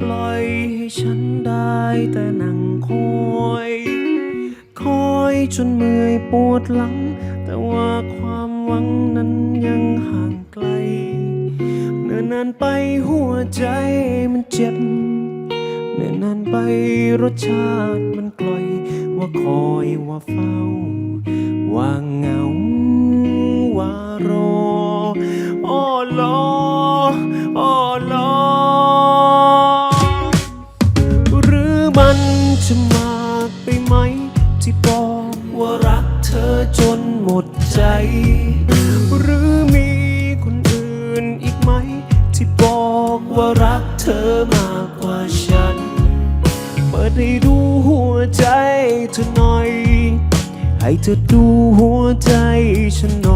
ปล่อยให้ฉันได้แต่นั่งคอย คอยจนเมื่อยปวดหลัง แต่ว่าความหวังนั้นยังห่างไกล เนิ่นนานไปหัวใจมันเจ็บ เนิ่นนานไปรสชาติมันกล่อย ว่าคอยว่าเฝ้าว่างา จะมากไปไหม ที่บอกว่ารักเธอจนหมดใจ หรือมีคนอื่นอีกไหม ที่บอกว่ารักเธอมากกว่าฉัน เปิดให้ดูหัวใจเธอหน่อย ให้เธอดูหัวใจฉันหน่อย